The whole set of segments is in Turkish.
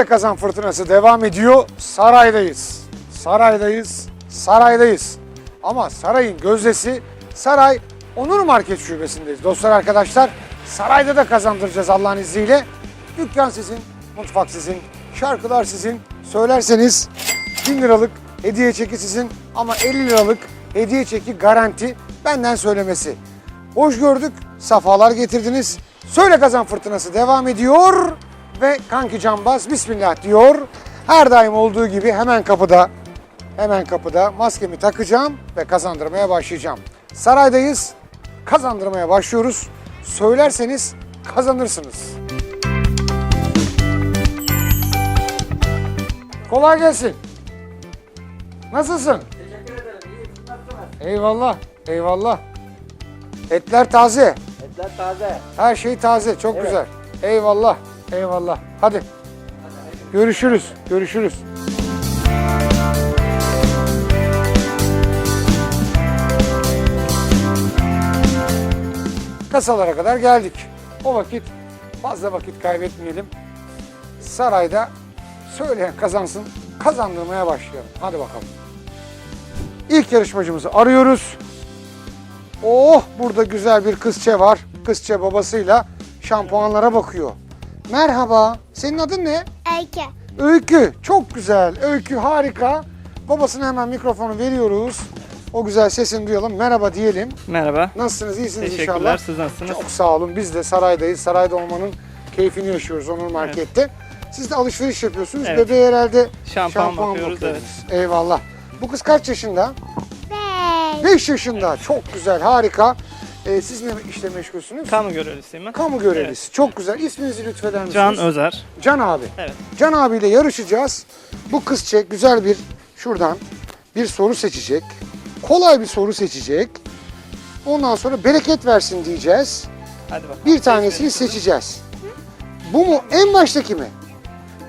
Söyle Kazan Fırtınası devam ediyor. Saraydayız. Saraydayız. Saraydayız. Ama sarayın gözdesi Saray Onur Market Şubesi'ndeyiz. Dostlar arkadaşlar sarayda da kazandıracağız Allah'ın izniyle. Dükkan sizin, mutfak sizin, şarkılar sizin. Söylerseniz 1000 liralık hediye çeki sizin ama 50 liralık hediye çeki garanti benden söylemesi. Hoş gördük, safalar getirdiniz. Söyle Kazan Fırtınası devam ediyor ve kanki cambaz bismillah diyor. Her daim olduğu gibi hemen kapıda, hemen kapıda maskemi takacağım ve kazandırmaya başlayacağım. Saraydayız, kazandırmaya başlıyoruz. Söylerseniz kazanırsınız. Kolay gelsin. Nasılsın? Teşekkür ederim. Nasılsınız? Eyvallah, eyvallah. Etler taze, Etler taze. her şey taze, çok Evet. güzel. Eyvallah, eyvallah. Hadi. Görüşürüz, görüşürüz. Kasalara kadar geldik. O vakit fazla vakit kaybetmeyelim. Sarayda söyleyen kazansın, kazandırmaya başlayalım. Hadi bakalım. İlk yarışmacımızı arıyoruz. Oh burada güzel bir kızçe var. Kızçe babasıyla şampuanlara bakıyor. Merhaba. Senin adın ne? Öykü. Öykü. Çok güzel. Öykü harika. Babasına hemen mikrofonu veriyoruz. O güzel sesini duyalım. Merhaba diyelim. Merhaba. Nasılsınız? İyisiniz Teşekkürler. inşallah. Siz nasılsınız? Çok sağ olun. Biz de saraydayız. Sarayda olmanın keyfini yaşıyoruz Onur Market'te. Siz de alışveriş yapıyorsunuz. Evet. Bebeğe herhalde Şampuan bakıyoruz, bakıyorsunuz. Eyvallah. Bu kız kaç yaşında? Beş. 5 yaşında. Çok güzel, harika. Ee, siz ne işle meşgulsünüz? Kamu görevlisiyim ben. Kamu görevlisi. Çok güzel. İsminizi lütfeder misiniz? Can Özer. Can abi. Evet. Can abiyle yarışacağız. Bu kız çek güzel bir şuradan bir soru seçecek. Kolay bir soru seçecek. Ondan sonra bereket versin diyeceğiz. Hadi bakalım. Bir tanesini seçeceğiz. Bu mu? En baştaki mi?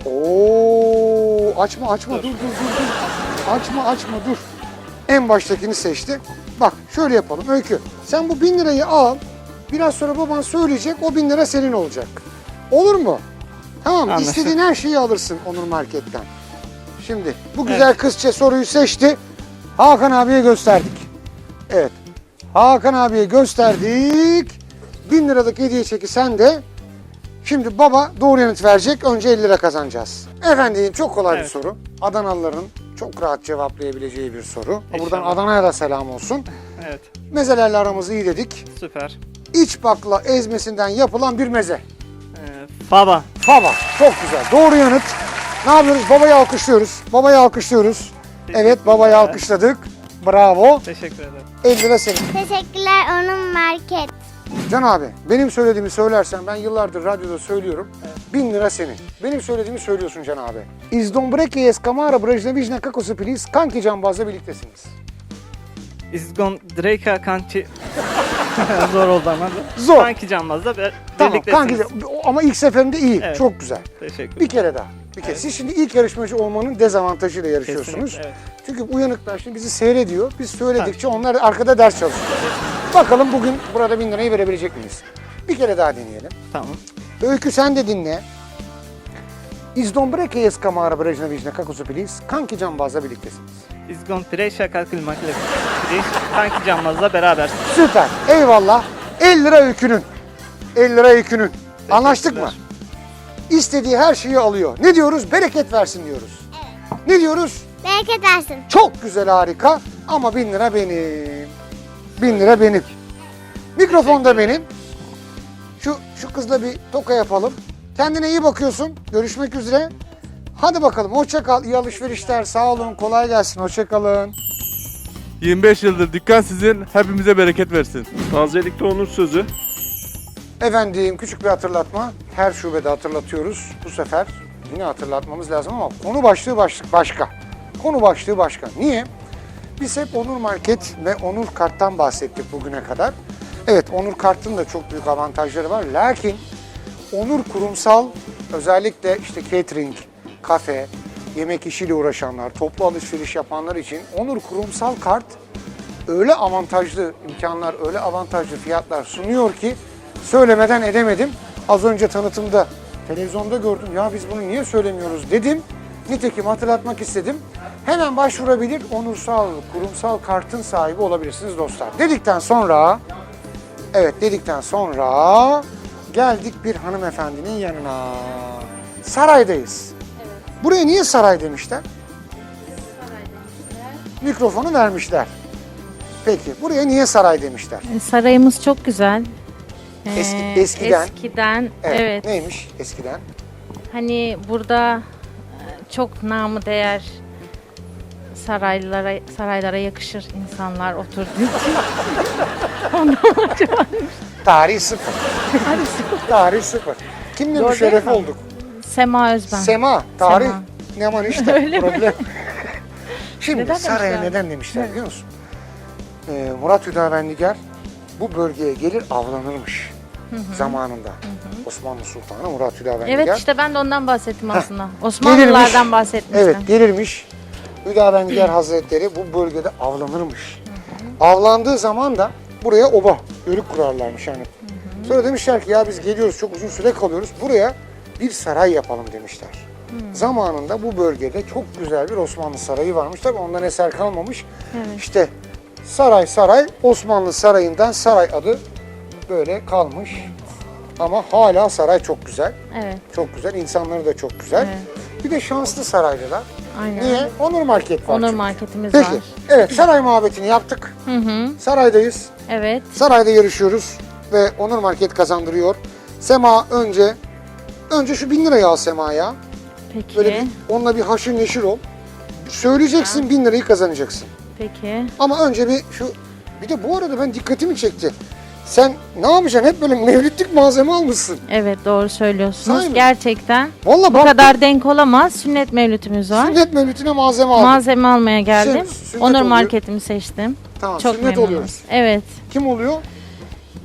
Oo, açma açma dur dur dur dur. Açma açma dur. En baştakini seçti. Bak şöyle yapalım Öykü. Sen bu bin lirayı al. Biraz sonra baban söyleyecek. O bin lira senin olacak. Olur mu? Tamam Anlaştık. istediğin her şeyi alırsın Onur Market'ten. Şimdi bu güzel kızça soruyu seçti. Hakan abiye gösterdik. Evet. Hakan abiye gösterdik. Bin liralık hediye çeki sende. Şimdi baba doğru yanıt verecek. Önce 50 lira kazanacağız. Efendim çok kolay bir Evet. soru. Adanalıların çok rahat cevaplayabileceği bir soru. Buradan İnşallah. Adana'ya da selam olsun. Evet. Mezelerle aramız iyi dedik. Süper. İç bakla ezmesinden yapılan bir meze. Ee, baba. Fava. Çok güzel. Doğru yanıt. Ne yapıyoruz? Babayı alkışlıyoruz. Babayı alkışlıyoruz. Evet babayı alkışladık. Bravo. Teşekkür ederim. 50 lira senin. Teşekkürler onun market. Can abi benim söylediğimi söylersen ben yıllardır radyoda söylüyorum. Bin lira senin. Benim söylediğimi söylüyorsun Can abi. İzdombreke eskamara brajnevijna kakosu please. Kanki cambazla birliktesiniz. İzgon Dreyka Kanki... Zor oldu ama. Zor. Kanki Canbaz'da bir, Tamam kanki birliktesiniz. ama ilk seferinde iyi. Evet. Çok güzel. Teşekkür Bir kere daha. Bir kere. Siz şimdi ilk yarışmacı olmanın dezavantajıyla yarışıyorsunuz. Kesinlikle, Çünkü uyanıklar şimdi bizi seyrediyor. Biz söyledikçe onlar arkada ders çalışıyor. Bakalım bugün burada bin lirayı verebilecek miyiz? Bir kere daha deneyelim. Tamam. Öykü sen de dinle. İzdombreke eskamara brajnevijna kakosu please. Kanki cambazla birliktesiniz. İzgon Preyşa Kalkılmakla. Kanki Canbaz'la beraber. Süper. Eyvallah. 50 lira öykünün. 50 lira öykünün. Anlaştık mı? İstediği her şeyi alıyor. Ne diyoruz? Bereket versin diyoruz. Ne diyoruz? Bereket versin. Çok güzel harika ama bin lira benim. Bin lira benim. Mikrofon da benim. Şu, şu kızla bir toka yapalım. Kendine iyi bakıyorsun. Görüşmek üzere. Hadi bakalım hoşça kal. İyi alışverişler. Sağ olun. Kolay gelsin. Hoşça kalın. 25 yıldır dükkan sizin, hepimize bereket versin. Tazelikte onur sözü. Efendim küçük bir hatırlatma. Her şubede hatırlatıyoruz. Bu sefer yine hatırlatmamız lazım ama konu başlığı başlık başka. Konu başlığı başka. Niye? Biz hep Onur Market ve Onur Kart'tan bahsettik bugüne kadar. Evet Onur Kart'ın da çok büyük avantajları var. Lakin Onur kurumsal özellikle işte catering, kafe, yemek işiyle uğraşanlar, toplu alışveriş yapanlar için Onur kurumsal kart öyle avantajlı imkanlar, öyle avantajlı fiyatlar sunuyor ki söylemeden edemedim. Az önce tanıtımda televizyonda gördüm. Ya biz bunu niye söylemiyoruz dedim. Nitekim hatırlatmak istedim. Hemen başvurabilir, onursal, kurumsal kartın sahibi olabilirsiniz dostlar. Dedikten sonra, evet dedikten sonra geldik bir hanımefendinin yanına. Saraydayız. Buraya niye saray demişler? Mikrofonu vermişler. Peki buraya niye saray demişler? E, Sarayımız çok güzel. Eski- Ee, eskiden. Eskiden, evet. Neymiş eskiden? Hani burada e, çok namı değer saraylara saraylara yakışır insanlar oturduğu için. Tarih sıfır. Tarih sıfır. Kimle Doğru müşerref değil mi? olduk? Sema Özben. Sema. Tarih. Sema. Ne aman işte. Öyle mi? problem. Şimdi Neden saraya demişler? neden demişler biliyor musun? Ee, Murat Hüdavendigar bu bölgeye gelir avlanırmış zamanında. Osmanlı Sultanı Murat Hüdavendigar. Evet işte ben de ondan bahsettim aslında. Osmanlılardan bahsetmiştim. Evet gelirmiş. Hüdavendigar Hazretleri bu bölgede avlanırmış. Avlandığı zaman da buraya oba, yörük kurarlarmış yani. Sonra demişler ki ya biz geliyoruz çok uzun süre kalıyoruz. Buraya bir saray yapalım demişler. Zamanında bu bölgede çok güzel bir Osmanlı sarayı varmış. Tabii ondan eser kalmamış. Evet. İşte saray saray Osmanlı sarayından saray adı böyle kalmış. Ama hala saray çok güzel. Evet. Çok güzel. insanları da çok güzel. Evet. Bir de şanslı saraylılar. Aynen. Niye? Onur Market var. Onur çünkü. marketimiz Peki. var. Evet saray muhabbetini yaptık. Hı hı. Saraydayız. Evet. Sarayda yarışıyoruz ve Onur Market kazandırıyor. Sema önce önce şu bin lirayı al Sema ya. Peki. Böyle bir, onunla bir haşır neşir ol. Söyleyeceksin bin lirayı kazanacaksın. Peki. Ama önce bir şu bir de bu arada ben dikkatimi çekti. Sen ne yapacaksın? Hep böyle mevlütlik malzeme almışsın. Evet doğru söylüyorsunuz. Sahi mi? Gerçekten. Vallahi Bu kadar denk olamaz. Sünnet mevlütümüz var. sünnet mevlütüne malzeme aldım. Malzeme almaya geldim. Sün- sünnet Onur oluyor. marketimi seçtim. tamam Çok sünnet memnunum. oluyoruz. Evet. Kim oluyor?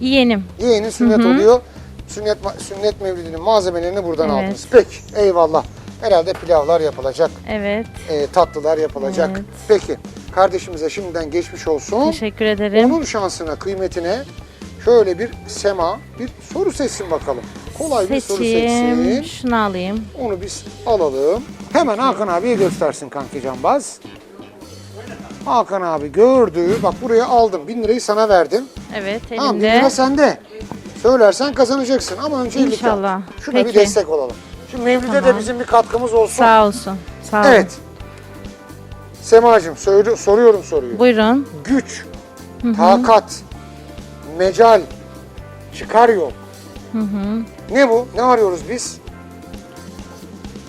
Yeğenim. Yeğenin sünnet oluyor. Sünnet ma- sünnet mevlidinin malzemelerini buradan Evet. aldınız. Peki eyvallah. Herhalde pilavlar yapılacak, Evet. e, tatlılar yapılacak. Evet. Peki kardeşimize şimdiden geçmiş olsun. Teşekkür ederim. Onun şansına, kıymetine şöyle bir sema, bir soru seçsin bakalım. Kolay bir soru Seçeyim. seçsin. Şunu alayım. Onu biz alalım. Hemen Hakan abiye göstersin kanki Canbaz. Hakan abi gördü. Bak buraya aldım. Bin lirayı sana verdim. Evet Tamam bin elimde. lira sende. Söylersen kazanacaksın ama önce ellik yap. İnşallah. Şuna Peki. bir destek olalım. Şu Mevlid'e de Tamam. bizim bir katkımız olsun. Sağ olsun. Sağ olun. Evet. Semacığım söyle, soruyorum soruyu. Buyurun. Güç, takat, mecal, çıkar yol. Ne bu? Ne arıyoruz biz?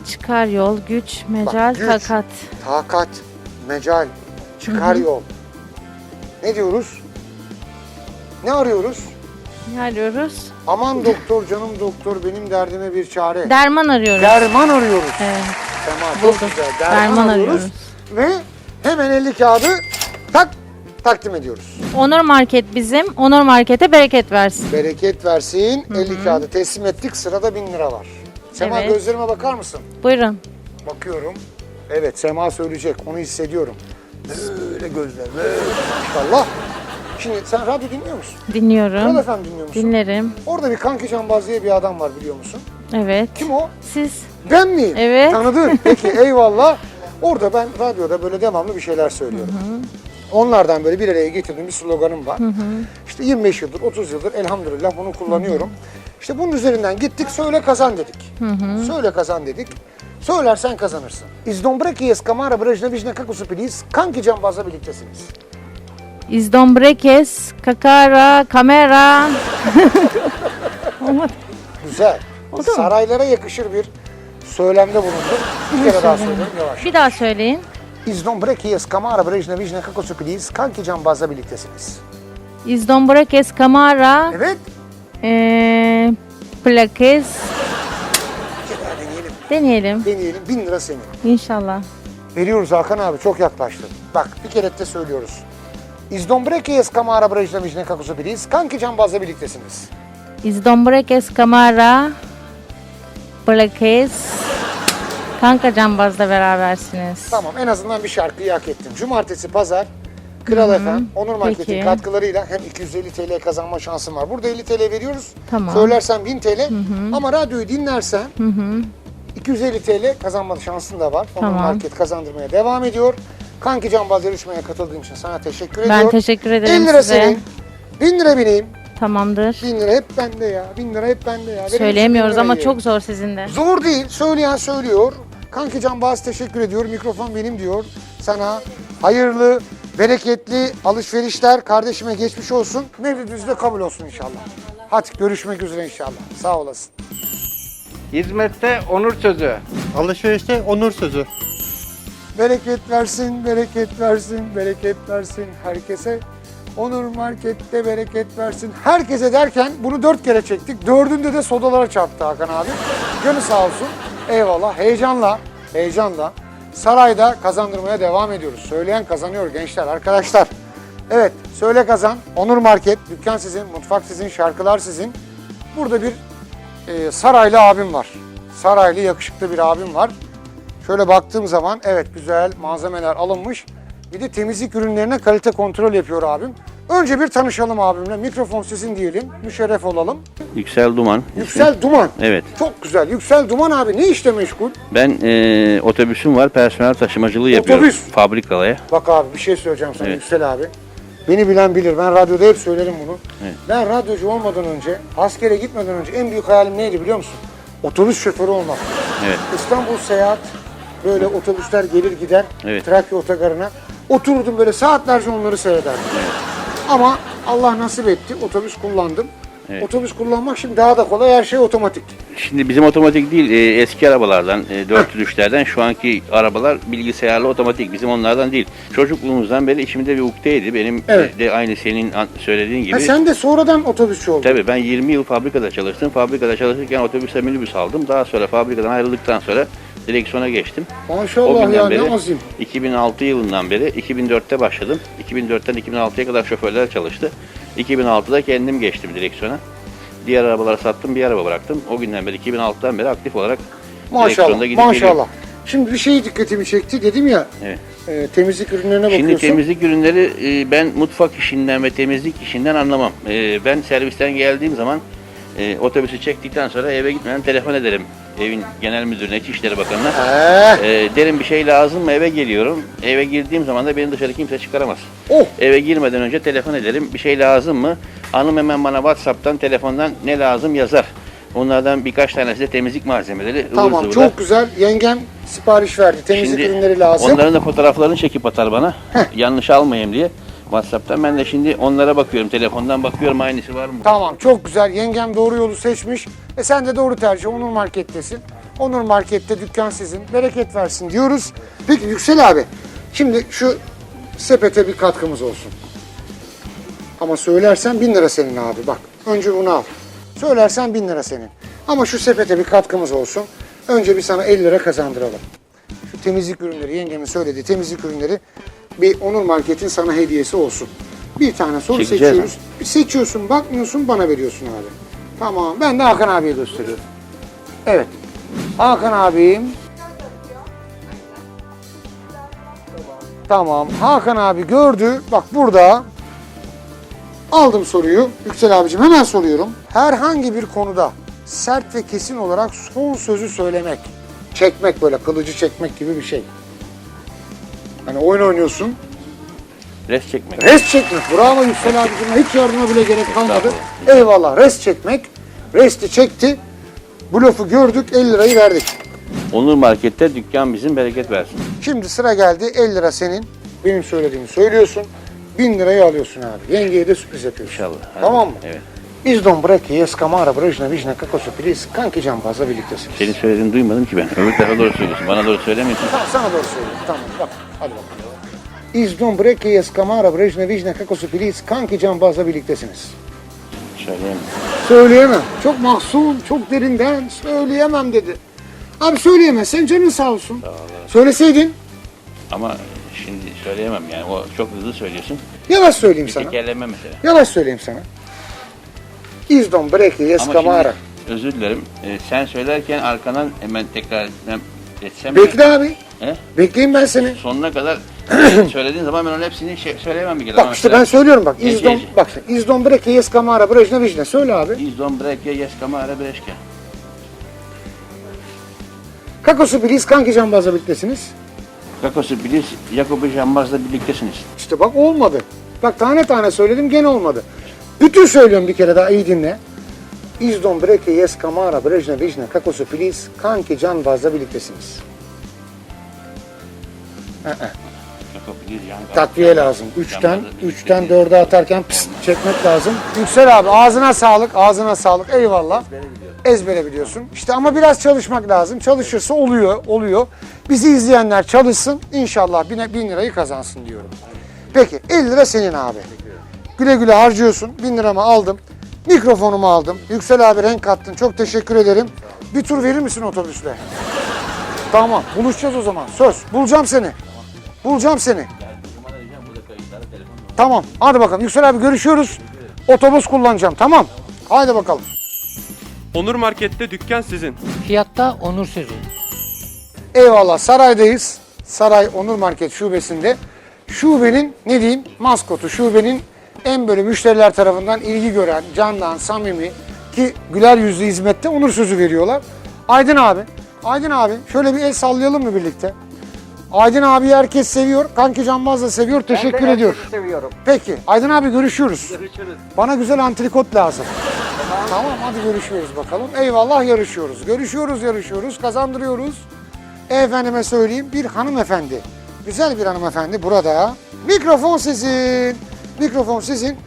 Çıkar yol, güç, mecal, güç. takat. Takat, mecal, çıkar yol. Ne diyoruz? Ne arıyoruz? Ne arıyoruz? Aman doktor canım doktor benim derdime bir çare. Derman arıyoruz. Derman arıyoruz. Evet. Sema çok güzel. Derman, Derman arıyoruz. arıyoruz. Ve hemen 50 kağıdı takdim ediyoruz. Onur Market bizim. Onur Market'e bereket versin. Bereket versin. 50 kağıdı teslim ettik. Sırada 1000 lira var. Sema Evet. gözlerime bakar mısın? Buyurun. Bakıyorum. Evet Sema söyleyecek. Onu hissediyorum. Böyle gözler. Böyle maşallah. Şimdi sen radyo dinliyor musun? Kral Dinliyorum. FM dinliyor musun? Dinlerim. Orada bir Kanki Canbaz diye bir adam var biliyor musun? Evet. Kim o? Siz? Ben miyim? Evet. Tanıdın. Peki eyvallah. Orada ben radyoda böyle devamlı bir şeyler söylüyorum. Onlardan böyle bir araya getirdiğim bir sloganım var. İşte 25 yıldır, 30 yıldır elhamdülillah bunu kullanıyorum. İşte bunun üzerinden gittik, söyle kazan dedik. Söyle kazan dedik. Söylersen kazanırsın. İzdombreki eskamara brajna vijna kakusu pilis. Kanki Cambaz'la birliktesiniz. İzdombrekes, kakara, kamera. Güzel. Saraylara yakışır bir söylemde bulundum. Bir kere daha söylüyorum yavaş. Bir daha söyleyin. İzdombreki eskamara brajna vijna kakusu pilis. Kanki Cambaz'la birliktesiniz. İzdombrekes, kamera, Evet. ee, plakes. Bir kere daha deneyelim. Deneyelim. Deneyelim. Bin lira senin. İnşallah. Veriyoruz Hakan abi çok yaklaştın. Bak bir kere de söylüyoruz. İzdombreki eskamara brajna vijna kakusu pilis. Kanki Cambaz'la birliktesiniz. İzdombrekes, kamera, plakes. Kanka Cambaz'la berabersiniz. Tamam en azından bir şarkıyı hak ettin. Cumartesi, pazar Kral efendim Onur Market'in Peki. katkılarıyla hem 250 TL kazanma şansın var. Burada 50 TL veriyoruz. Tamam. Söylersen 1000 TL ama radyoyu dinlersen 250 TL kazanma şansın da var. Onur Tamam. Market kazandırmaya devam ediyor. Kanki Canbaz yarışmaya katıldığın için sana teşekkür ediyorum. Ben teşekkür ederim 50 lira size. senin. 1000 lira bineyim. Tamamdır. 1000 lira hep bende ya. 1000 lira hep bende ya. Söyleyemiyoruz 1000 ama çok zor sizin de. Zor değil. Söyleyen söylüyor. Kanki Canbaz teşekkür ediyor. Mikrofon benim diyor. Sana hayırlı, bereketli alışverişler. Kardeşime geçmiş olsun. Mevlidiniz de kabul olsun inşallah. Hadi görüşmek üzere inşallah. Sağ olasın. Hizmette onur sözü. Alışverişte onur sözü. Bereket versin, bereket versin, bereket versin herkese. Onur Market'te bereket versin. Herkese derken bunu dört kere çektik. Dördünde de sodalara çarptı Hakan abi. Canı sağ olsun. Eyvallah. Heyecanla, heyecanla sarayda kazandırmaya devam ediyoruz. Söyleyen kazanıyor gençler, arkadaşlar. Evet, söyle kazan. Onur Market, dükkan sizin, mutfak sizin, şarkılar sizin. Burada bir e, saraylı abim var. Saraylı yakışıklı bir abim var. Şöyle baktığım zaman evet güzel malzemeler alınmış. Bir de temizlik ürünlerine kalite kontrol yapıyor abim. Önce bir tanışalım abimle. Mikrofon sizin diyelim. Müşerref olalım. Yüksel Duman. ismi. Yüksel Duman. Evet. Çok güzel. Yüksel Duman abi ne işle meşgul? Ben e, otobüsüm var. Personel taşımacılığı yapıyorum. Otobüs. Fabrikalara. Bak abi bir şey söyleyeceğim sana Evet. Yüksel abi. Beni bilen bilir. Ben radyoda hep söylerim bunu. Evet. Ben radyocu olmadan önce, askere gitmeden önce en büyük hayalim neydi biliyor musun? Otobüs şoförü olmak. Evet. İstanbul seyahat böyle otobüsler gelir gider Evet. Trakya otogarına. Oturdum böyle saatlerce onları seyrederdim. Ama Allah nasip etti otobüs kullandım. Evet. Otobüs kullanmak şimdi daha da kolay her şey otomatik. Şimdi bizim otomatik değil e, eski arabalardan e, 403'lerden şu anki arabalar bilgisayarlı otomatik. Bizim onlardan değil. Çocukluğumuzdan beri içimde bir ukteydi. Benim Evet. de aynı senin an- söylediğin gibi. Ha, sen de sonradan otobüsçü oldun. Tabii ben 20 yıl fabrikada çalıştım. Fabrikada çalışırken otobüse minibüs aldım. Daha sonra fabrikadan ayrıldıktan sonra direksiyona geçtim. O Maşallah günden ya beri ne azim. 2006 yılından beri 2004'te başladım. 2004'ten 2006'ya kadar şoförler çalıştı. 2006'da kendim geçtim direksiyona. Diğer arabaları sattım, bir araba bıraktım. O günden beri 2006'dan beri aktif olarak Maşallah direksiyonda gidip maşallah. geliyorum. Şimdi bir şey dikkatimi çekti dedim ya Evet. e, temizlik ürünlerine Şimdi bakıyorsun. temizlik ürünleri e, ben mutfak işinden ve temizlik işinden anlamam. E, ben servisten geldiğim zaman e, otobüsü çektikten sonra eve gitmeden telefon ederim. Evin genel müdürüne, İçişleri Bakanı'na. E, derim bir şey lazım mı eve geliyorum. Eve girdiğim zaman da beni dışarı kimse çıkaramaz. oh Eve girmeden önce telefon ederim. Bir şey lazım mı? Hanım hemen bana WhatsApp'tan, telefondan ne lazım yazar. Onlardan birkaç tanesi de temizlik malzemeleri. ıvır tamam zıvırlar. çok güzel. Yengem sipariş verdi. Temizlik Şimdi ürünleri lazım. Onların da fotoğraflarını çekip atar bana. Yanlış almayayım diye. WhatsApp'tan ben de şimdi onlara bakıyorum. Telefondan bakıyorum aynısı var mı? Tamam çok güzel. Yengem doğru yolu seçmiş. E sen de doğru tercih. Onur Market'tesin. Onur Market'te dükkan sizin. Bereket versin diyoruz. Peki Yüksel abi. Şimdi şu sepete bir katkımız olsun. Ama söylersen bin lira senin abi bak. Önce bunu al. Söylersen bin lira senin. Ama şu sepete bir katkımız olsun. Önce bir sana 50 lira kazandıralım. Şu temizlik ürünleri, yengemin söylediği temizlik ürünleri bir Onur Market'in sana hediyesi olsun. Bir tane soru Çekeceğiz seçiyoruz. Bir seçiyorsun, bakmıyorsun, bana veriyorsun abi. Tamam, ben de Hakan abiye gösteriyorum. Evet. Hakan abim. Tamam, Hakan abi gördü. Bak burada. Aldım soruyu. Yüksel abicim hemen soruyorum. Herhangi bir konuda sert ve kesin olarak son sözü söylemek. Çekmek böyle, kılıcı çekmek gibi bir şey. Hani oyun oynuyorsun, Res çekmek. Res çekmek. Bravo Yüksel abicim. Hiç yardıma bile gerek kalmadı. Eyvallah. Res çekmek. Resti çekti. Bluff'u gördük. 50 lirayı verdik. Onur Market'te dükkan bizim bereket versin. Şimdi sıra geldi. 50 lira senin. Benim söylediğimi söylüyorsun. 1000 lirayı alıyorsun abi. Yengeye de sürpriz yapıyorsun. İnşallah. Hadi. Tamam mı? Evet. İzdon breki, eskamara, brajna, vijna, kakosu, priz, kanki cambazla birliktesiniz. Senin söylediğini duymadım ki ben. Öbür tarafa doğru söylüyorsun. Bana doğru söylemiyorsun. Tamam, sana doğru söylüyorum. Tamam, bak. Hadi bakalım. İzdon breki, eskamara, brajna, vijna, kakosu, priz, kanki cambazla birliktesiniz. Söyleyemem. Söyleyemem. Çok mahzun, çok derinden söyleyemem dedi. Abi söyleyemezsen canın sağ olsun. Söyleseydin Ama şimdi söyleyemem yani. O çok hızlı söylüyorsun. yavaş söyleyeyim Bir sana. tekerleme mesela. Yavaş söyleyeyim sana. İzdon breki Ama eskamara. şimdi özür dilerim. Ee, sen söylerken arkadan hemen tekrar etsem Bekle abi. He? Bekleyeyim ben seni. sonuna kadar Söylediğin zaman ben onun hepsini şey, söyleyemem bir kere. Bak işte ben söylüyorum bak. Geç, İzdon, geç. bak işte. İzdon breke yes kamara brejne vijne. Söyle abi. İzdon breke yes kamara breşke. Kakosu bilis kanki cambazla birliktesiniz. Kakosu bilis, Jakobi Jambaz'la birliktesiniz. İşte bak olmadı. Bak tane tane söyledim gene olmadı. Bütün söylüyorum bir kere daha iyi dinle. İzdon breke yes kamara brejne vijne kakosu bilis kanki cambazla birliktesiniz. Jan- Takviye lazım. Üçten, üçten dörde atarken pıst çekmek lazım. Yüksel abi ağzına sağlık, ağzına sağlık. Eyvallah. Ezbere biliyorsun. İşte ama biraz çalışmak lazım. Çalışırsa oluyor, oluyor. Bizi izleyenler çalışsın. İnşallah bin, bin lirayı kazansın diyorum. Peki 50 lira senin abi. Güle güle harcıyorsun. Bin liramı aldım. Mikrofonumu aldım. Yüksel abi renk kattın. Çok teşekkür ederim. Bir tur verir misin otobüsle? Tamam. Buluşacağız o zaman. Söz. Bulacağım seni. Bulacağım seni. Tamam. Hadi bakalım. Yüksel abi görüşüyoruz. Otobüs kullanacağım. Tamam. Haydi bakalım. Onur Market'te dükkan sizin. Fiyatta onur sözü. Eyvallah. Saray'dayız. Saray Onur Market şubesinde. Şubenin ne diyeyim maskotu. Şubenin en böyle müşteriler tarafından ilgi gören, candan, samimi ki güler yüzlü hizmette onur sözü veriyorlar. Aydın abi. Aydın abi şöyle bir el sallayalım mı birlikte? Aydın abi herkes seviyor. Kanki Canbaz da seviyor. Teşekkür ediyor. seviyorum. Peki. Aydın abi görüşürüz. Bana güzel antrikot lazım. Tamam. hadi görüşüyoruz bakalım. Eyvallah yarışıyoruz. Görüşüyoruz yarışıyoruz. Kazandırıyoruz. Efendime söyleyeyim bir hanımefendi. Güzel bir hanımefendi burada. Mikrofon sizin. Mikrofon sizin.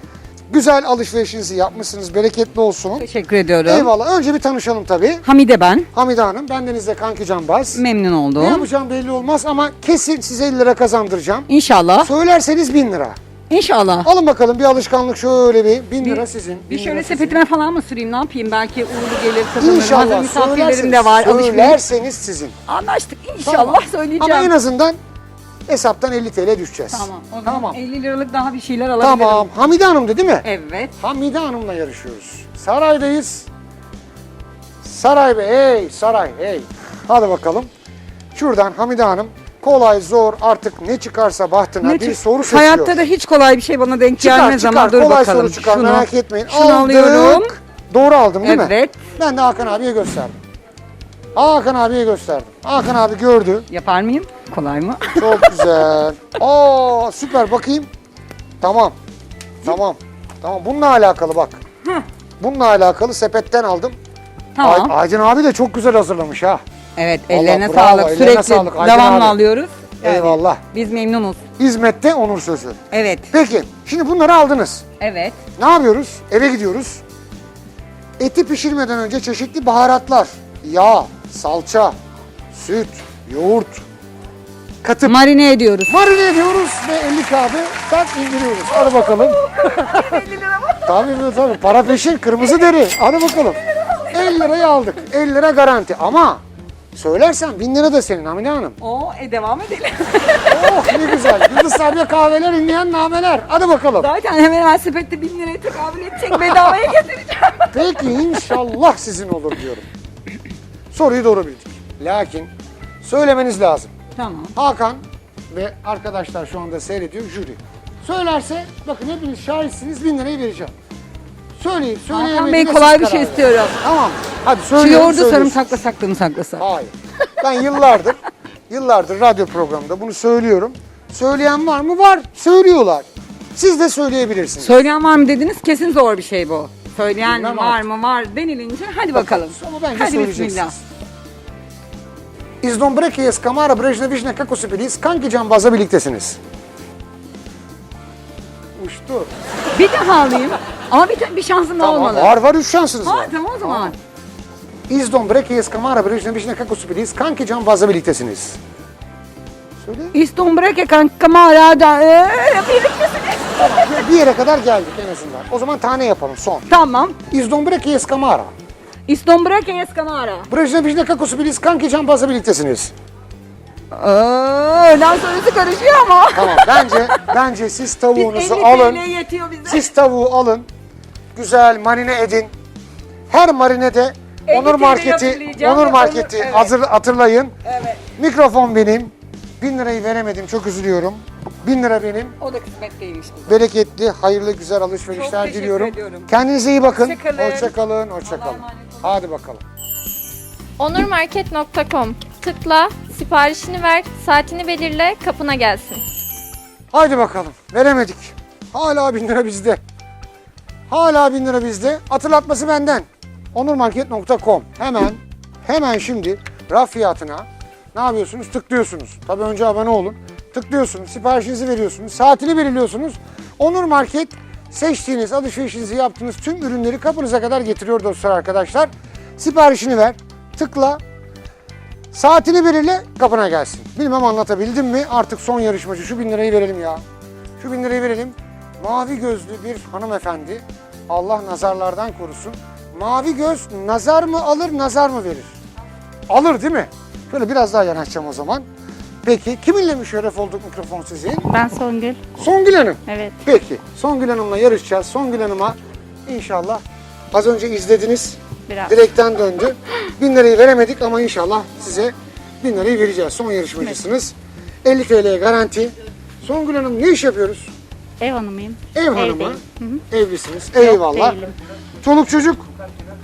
Güzel alışverişinizi yapmışsınız. Bereketli olsun. Teşekkür ediyorum. Eyvallah. Önce bir tanışalım tabii. Hamide ben. Hamide Hanım. Bendeniz de Kanki Canbaz. Memnun Ne oldum. yapacağım belli olmaz ama kesin size 50 lira kazandıracağım. İnşallah. Söylerseniz 1000 lira. İnşallah. Alın bakalım bir alışkanlık şöyle bir. 1000 lira sizin. Bir 1000 şöyle sizin. sepetime falan mı süreyim ne yapayım? Belki uğurlu gelir kazanırım. Hazır İnşallah misafirlerim söylerseniz, de var. Alışveriş. söylerseniz sizin. Anlaştık. Tamam. İnşallah söyleyeceğim. Ama en azından hesaptan 50 TL düşeceğiz. Tamam. O zaman Tamam. 50 liralık daha bir şeyler alabilirim. Tamam. Hamide Hanım'dı değil mi? Evet. Hamide Hanım'la yarışıyoruz. Saray'dayız. Saray Bey, hey Saray, hey. Hadi bakalım. Şuradan Hamide Hanım kolay zor artık ne çıkarsa bahtına Ne bir soru seçiyor. Hayatta da hiç kolay bir şey bana denk çıkar, gelmez çıkar, ama dur kolay bakalım. soru çıkar Şunu- merak etmeyin. Şunu Aldık. alıyorum. Doğru aldım değil mi? Evet. Ben de Hakan abiye gösterdim. Hakan abiye gösterdim. Hakan abi gördü. Yapar mıyım? Kolay mı? Çok güzel. Aa süper bakayım. Tamam. Tamam. Tamam bununla alakalı bak. Bununla alakalı sepetten aldım. tamam. Ay- Aydın abi de çok güzel hazırlamış ha. evet ellerine bravo, sağlık. ellerine Sürekli sağlık. Aydın devamlı abi. alıyoruz. Yani Eyvallah. Biz memnunuz. Hizmette onur sözü. Evet. Peki şimdi bunları aldınız. Evet. Ne yapıyoruz? Eve gidiyoruz. Eti pişirmeden önce çeşitli baharatlar, yağ, salça, süt, yoğurt katıp Marine ediyoruz. marine ediyoruz ve 50 kağıdı tak indiriyoruz. Hadi bakalım. tabii tabii para peşin kırmızı deri. Hadi bakalım. 50 lirayı aldık. 50 lira garanti ama söylersen 1000 lira da senin Hamide Hanım. Oo, e devam edelim. Oh ne güzel. Yıldız Sabiha kahveler inleyen nameler. Hadi bakalım. Zaten hemen hemen sepette bin liraya tekabül edecek bedavaya getireceğim. Peki inşallah sizin olur diyorum. Soruyu doğru bildik. Lakin söylemeniz lazım. tamam. Hakan ve arkadaşlar şu anda seyrediyor jüri. Söylerse bakın hepiniz şahitsiniz bin lirayı vereceğim. Söyleyip söyleyemediğine Hakan Bey kolay bir şey istiyorum. Tamam. Hadi Şu söyleyin. yoğurdu söylüyorsunuz. sarımsakla saklı mı saklasa? Hayır. Ben yıllardır, yıllardır radyo programında bunu söylüyorum. Söyleyen var mı? Var. Söylüyorlar. Siz de söyleyebilirsiniz. Söyleyen var mı dediniz? Kesin zor bir şey bu. Söyleyen Bilmem var artık. mı var denilince hadi bakalım. Ama bence Hadi söyleyeceksiniz. bismillah. Iz Dombreki jest Kamara Brejne Vişne Kako Sipilis kanki cambazla birliktesiniz. Uçtu. Bir daha alayım. Ama bir, bir şansım daha Tamam, olmalı. var var üç şansınız Ha, var. tamam o zaman. İz Dombreki jest Kamara Brejne Vişne Kako Sipilis kanki cambazla birliktesiniz. Söyle. İstombreke kankamara da ee, birliktesiniz. Bir yere kadar geldik en azından. O zaman tane yapalım son. Tamam. İz Dombreki jest eskamara. Brejne Vişne Kako Sipilis kanki cambazla birliktesiniz. Aa, öğlen sonrası karışıyor ama. Tamam bence bence siz Biz tavuğunuzu 50 alın. TL yetiyor bize. Siz tavuğu alın. Güzel marine edin. Her marinede 50 Onur Market'i Onur ve Market'i evet. hazır hatırlayın. Evet. Mikrofon benim. Bin lirayı veremedim. Çok üzülüyorum. Bin lira benim. O da kısmetliymiş bize. Bereketli, hayırlı, güzel alışverişler Çok diliyorum. ediyorum. Kendinize iyi bakın. Hoşça kalın. Hoşça kalın. Hoşça Allah'a kalın. emanet olun. Hadi bakalım. Onurmarket.com Tıkla, siparişini ver, saatini belirle, kapına gelsin. Haydi bakalım. Veremedik. Hala bin lira bizde. Hala bin lira bizde. Hatırlatması benden. Onurmarket.com Hemen, hemen şimdi raf fiyatına ne yapıyorsunuz? Tıklıyorsunuz. Tabii önce abone olun. Tıklıyorsunuz, siparişinizi veriyorsunuz, saatini belirliyorsunuz. Onur Market seçtiğiniz, alışverişinizi yaptığınız tüm ürünleri kapınıza kadar getiriyor dostlar arkadaşlar. Siparişini ver, tıkla, Saatini belirle kapına gelsin. Bilmem anlatabildim mi? Artık son yarışmacı şu bin lirayı verelim ya. Şu bin lirayı verelim. Mavi gözlü bir hanımefendi. Allah nazarlardan korusun. Mavi göz nazar mı alır nazar mı verir? Alır değil mi? Şöyle biraz daha yanaşacağım o zaman. Peki kiminle müşerref olduk mikrofon sizin? Ben Songül. Songül Hanım. Evet. Peki Songül Hanım'la yarışacağız. Songül Hanım'a inşallah az önce izlediniz. Biraz. Direkten döndü. Bin lirayı veremedik ama inşallah size bin lirayı vereceğiz. Son yarışmacısınız. 50 TL'ye garanti. Songül Hanım ne iş yapıyoruz? Ev hanımıyım. Ev hanımı. Evdeyim. Hı hı. Evlisiniz. Eyvallah. değilim. Çoluk çocuk.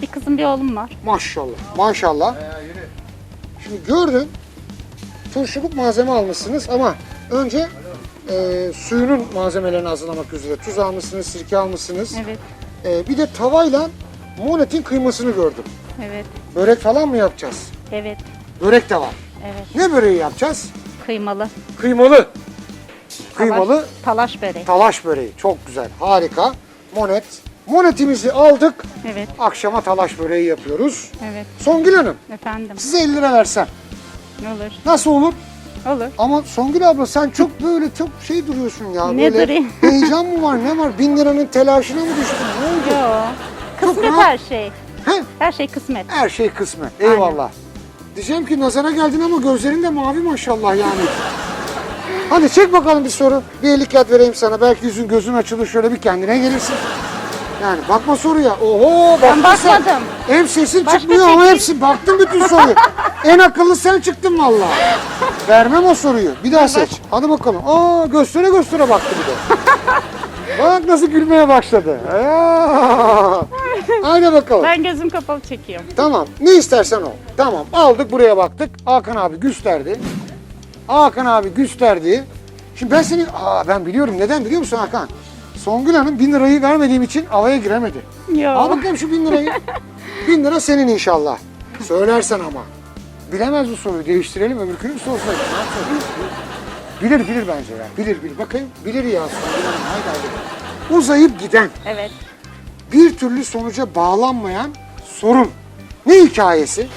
Bir kızım bir oğlum var. Maşallah. Maşallah. Şimdi gördüm. Turşuluk malzeme almışsınız ama önce e, suyunun malzemelerini hazırlamak üzere. Tuz almışsınız, sirke almışsınız. Evet. E, bir de tavayla monetin kıymasını gördüm. Evet. Börek falan mı yapacağız? Evet. Börek de var. Evet. Ne böreği yapacağız? Kıymalı. Kıymalı. Kıymalı Talaş böreği. talaş böreği. Çok güzel. Harika. Monet. Monetimizi aldık. Evet. Akşama talaş böreği yapıyoruz. Evet. Songül Hanım Efendim. size 50 lira versem Olur. nasıl olur? Olur. Ama Songül abla sen çok böyle çok şey duruyorsun ya. Ne böyle durayım? Heyecan mı var ne var? Bin liranın telaşına mı düştün? Ne oldu? Yo. Kısmet rahat. her şey. He? Her şey kısmet. Her şey kısmet. Eyvallah. Diyeceğim ki nazara geldin ama gözlerin de mavi maşallah yani. Hadi çek bakalım bir soru. Bir ellik yat vereyim sana. Belki yüzün gözün açılır şöyle bir kendine gelirsin. Yani bakma soruya. Oho Ben sen. bakmadım. Hem sesin Başka çıkmıyor ama hepsi. Baktın bütün soruyu. en akıllı sen çıktın valla. Vermem o soruyu. Bir daha seç. Hadi bakalım. Aa göstere göstere baktı bir de. Bak nasıl gülmeye başladı. Aa. Haydi bakalım. Ben gözüm kapalı çekiyorum. Tamam. Ne istersen o. Tamam. Aldık buraya baktık. Hakan abi gösterdi. Hakan abi gösterdi. Şimdi ben seni... Aa ben biliyorum. Neden biliyor musun Hakan? Songül Hanım bin lirayı vermediğim için havaya giremedi. Yo. Al bakalım şu bin lirayı. bin lira senin inşallah. Söylersen ama. Bilemez bu soruyu. Değiştirelim. Öbürkünü mü sorsaydık? Ne yapsaydık? Bilir bilir bence ya. Bilir bilir. Bakayım. Bilir ya Songül Hanım. Haydi haydi. Uzayıp giden Evet. bir türlü sonuca bağlanmayan sorun. Ne hikayesi?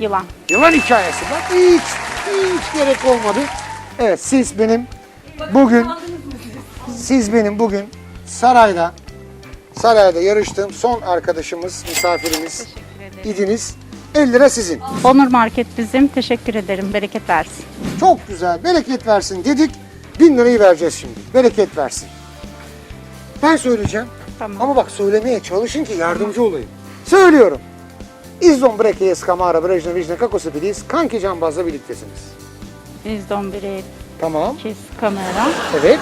Yılan. Yılan hikayesi. Bak hiç, hiç gerek olmadı. Evet siz benim bugün, siz benim bugün sarayda, sarayda yarıştığım son arkadaşımız, misafirimiz idiniz. 50 lira sizin. Onur Market bizim. Teşekkür ederim. Bereket versin. Çok güzel, bereket versin dedik. 1000 lirayı vereceğiz şimdi. Bereket versin. Ben söyleyeceğim. Tamam. Ama bak söylemeye çalışın ki yardımcı olayım. Söylüyorum. İzdon Breke'ye Skamara, Brejna, Vijna, Kakos'u biliyiz. Kanki Cambaz'la birliktesiniz. İzdon biri Tamam. kes kamera. Evet.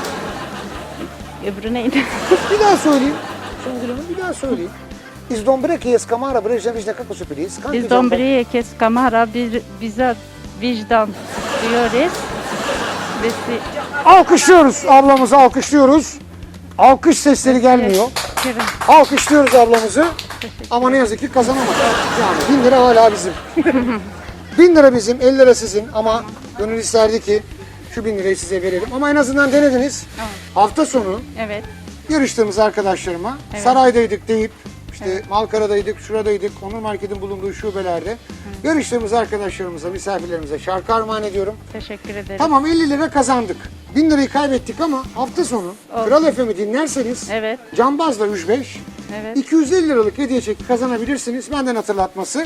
Öbürü neydi? Bir daha söyleyeyim. Hanım bir daha söyleyeyim. İzdon Breke'ye Skamara, Brejna, Vijna, Kakos'u biliyiz. Kanki İzdon Cambaz- biri kes kamera. Bir, bize vicdan diyoruz. Besi Alkışlıyoruz ablamızı alkışlıyoruz. Alkış sesleri gelmiyor. Alkışlıyoruz ablamızı. Ama ne yazık ki kazanamadık. Yani bin lira hala bizim. bin lira bizim, 50 lira sizin ama gönül isterdi ki şu bin lirayı size verelim. Ama en azından denediniz. Hafta sonu Evet. yarıştığımız arkadaşlarıma saraydaydık deyip işte Malkara'daydık, şuradaydık, Onur Market'in bulunduğu şubelerde yarıştığımız arkadaşlarımıza, misafirlerimize şarkı armağan ediyorum. Teşekkür ederim. Tamam 50 lira kazandık. 1000 lirayı kaybettik ama hafta sonu Kral FM'i dinlerseniz Evet. Cambaz'la 3-5 Evet. 250 liralık hediye çeki kazanabilirsiniz. Benden hatırlatması.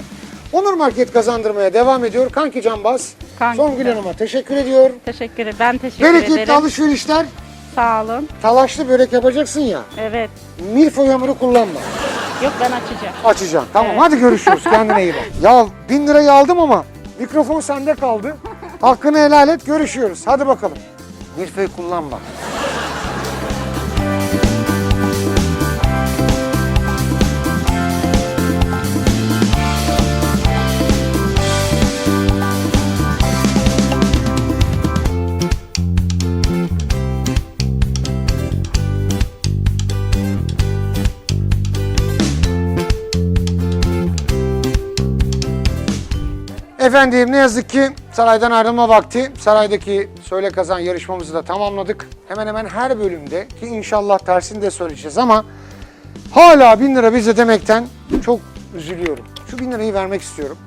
Onur Market kazandırmaya devam ediyor. Kanki Cambaz. Kanki Songül. Hanım'a teşekkür ediyor. Teşekkür ederim. Ben teşekkür Bereketli ederim. alışverişler. Sağ olun. Talaşlı börek yapacaksın ya. Evet. Milföy hamuru kullanma. Yok ben açacağım. Açacağım. Tamam Evet. hadi görüşürüz. Kendine iyi bak. Ya bin lirayı aldım ama mikrofon sende kaldı. Hakkını helal et. Görüşüyoruz. Hadi bakalım. Milföy kullanma. Efendim ne yazık ki saraydan ayrılma vakti. Saraydaki Söyle Kazan yarışmamızı da tamamladık. Hemen hemen her bölümde ki inşallah tersini de söyleyeceğiz ama hala bin lira bize demekten çok üzülüyorum. Şu bin lirayı vermek istiyorum.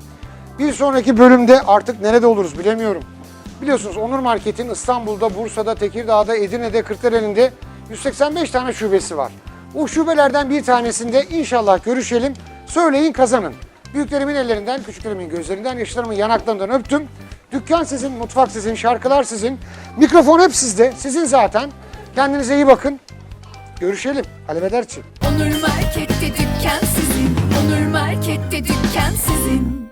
Bir sonraki bölümde artık nerede oluruz bilemiyorum. Biliyorsunuz Onur Market'in İstanbul'da, Bursa'da, Tekirdağ'da, Edirne'de, Kırklareli'nde 185 tane şubesi var. O şubelerden bir tanesinde inşallah görüşelim. Söyleyin kazanın. Büyüklerimin ellerinden, küçüklerimin gözlerinden, yaşlarımın yanaklarından öptüm. Dükkan sizin, mutfak sizin, şarkılar sizin. Mikrofon hep sizde. Sizin zaten. Kendinize iyi bakın. Görüşelim. Halvederçi. Onur Market'te dükkan sizin. Onur Market'te dükkan sizin.